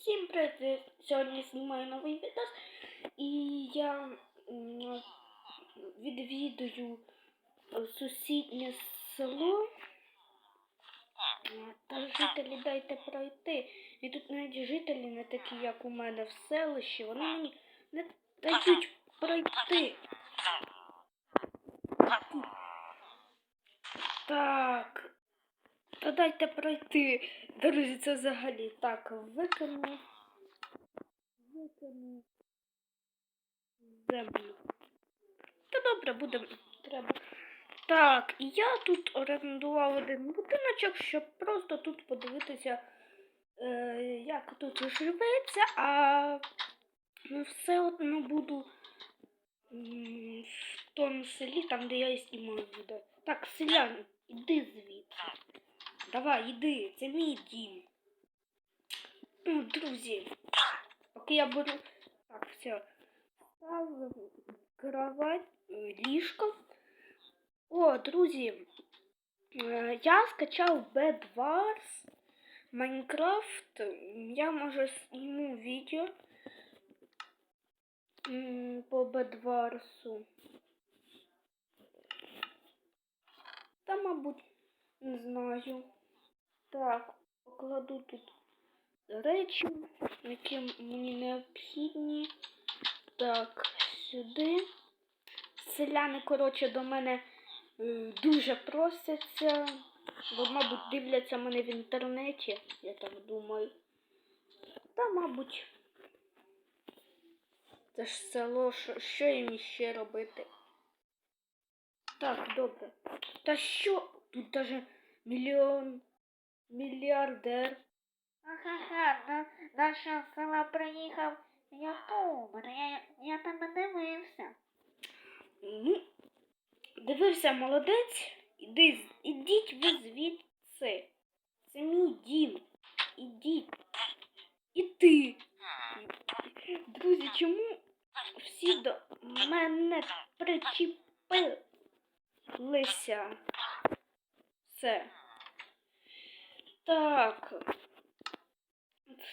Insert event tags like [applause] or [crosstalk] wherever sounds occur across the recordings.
Всім привіт! Сьогодні знімаю новий відео і я відвідую сусіднє село. Та жителі дайте пройти. І тут навіть жителі не такі, як у мене в селищі. Вони мені не дають пройти. Так. Та дайте пройти. Друзі, це взагалі. Так, викину. Викину. Землю. Та добре, буде. Треба. Так, і я тут орендував один будиночок, щоб просто тут подивитися, е, як тут живеться, а все одно буду в тому селі, там, де я і знімаю відео. Так, селян, іди звідси. Давай, іди, це мій дім. Друзі, поки я беру. Так, все. Кровать, е, ліжко. О, друзі, е, я скачав Bedwars Майнкрафт. Я може зніму відео по Bedwarsу. Та, мабуть, не знаю. Так, покладу тут речі, які мені необхідні. Так, сюди. Селяни, коротше, до мене е, дуже просяться. Бо, мабуть, дивляться мене в інтернеті, я так думаю. Та, мабуть. Це ж село, що, їм іще робити? Так, добре. Та що? Тут даже мільйон мільярдер. Ага, на наше село приїхав ютубер. Я, я тебе дивився. Ну, дивився, молодець. Іди, ідіть ви звідси. Це мій дім. Ідіть. І ти. Друзі, чому всі до мене причепилися? Все. Так.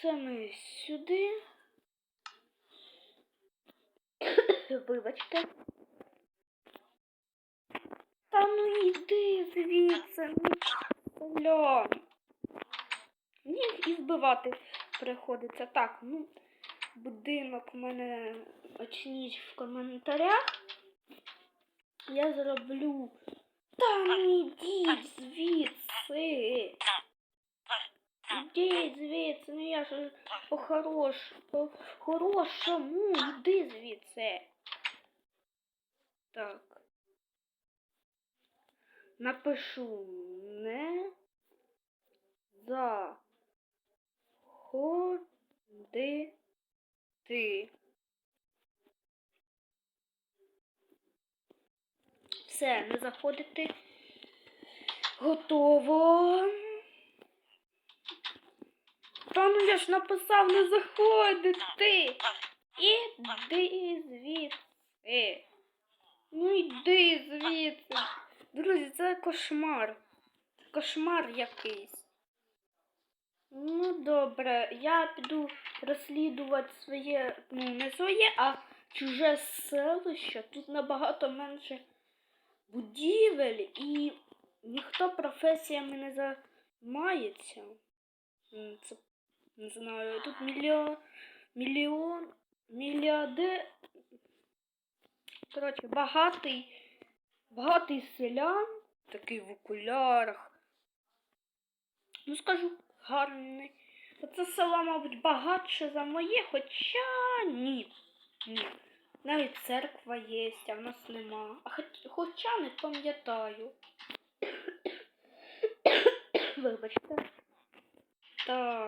Це ми сюди. [coughs] Вибачте. Та ну йди звідси, ну, Льон. Мені їх і вбивати приходиться. Так, ну, будинок у мене очніть в коментарях. Я зроблю. Та ну йдіть звідси. Ідіть звідси, ну я ж по-хорош, по-хорошому, йди звідси. Так. Напишу не заходити. Все, не заходити. Готово. Та ну я ж написав не заходити. Іди звідси. Ну йди звідси. Друзі, це кошмар. Кошмар якийсь. Ну добре, я піду розслідувати своє, ну не своє, а чуже селище. Тут набагато менше будівель і ніхто професіями не займається. Це не знаю, тут мільйон, мільйон, мільярди. Коротше, багатий, багатий селян, такий в окулярах. Ну, скажу, гарний. Оце село, мабуть, багатше за моє, хоча ні. Ні. Навіть церква є, а в нас нема. А хоч, хоча не пам'ятаю. [coughs] Вибачте. Так.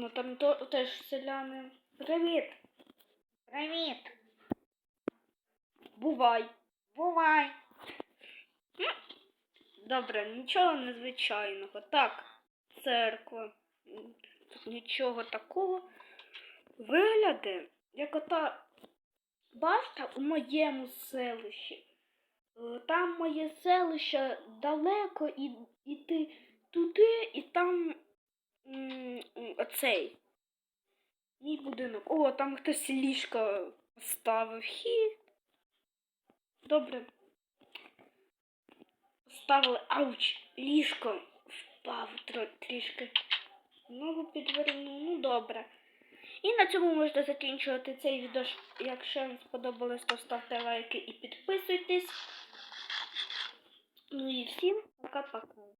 Ну там то, теж селяни. Привіт! Привіт. Бувай! Бувай. Добре, нічого незвичайного. Так, церква. Тут нічого такого. Вигляди, як ота башта у моєму селищі. Е, Там моє селище далеко і іти туди, і там м. Мій будинок. О, там хтось ліжко поставив. Хі. Добре. Поставили. Ауч, ліжко впав трішки. Ногу підвернув. Ну добре. І на цьому можна закінчувати цей відео. Якщо вам сподобалось, то ставте лайки і підписуйтесь. Ну і всім пока-пока.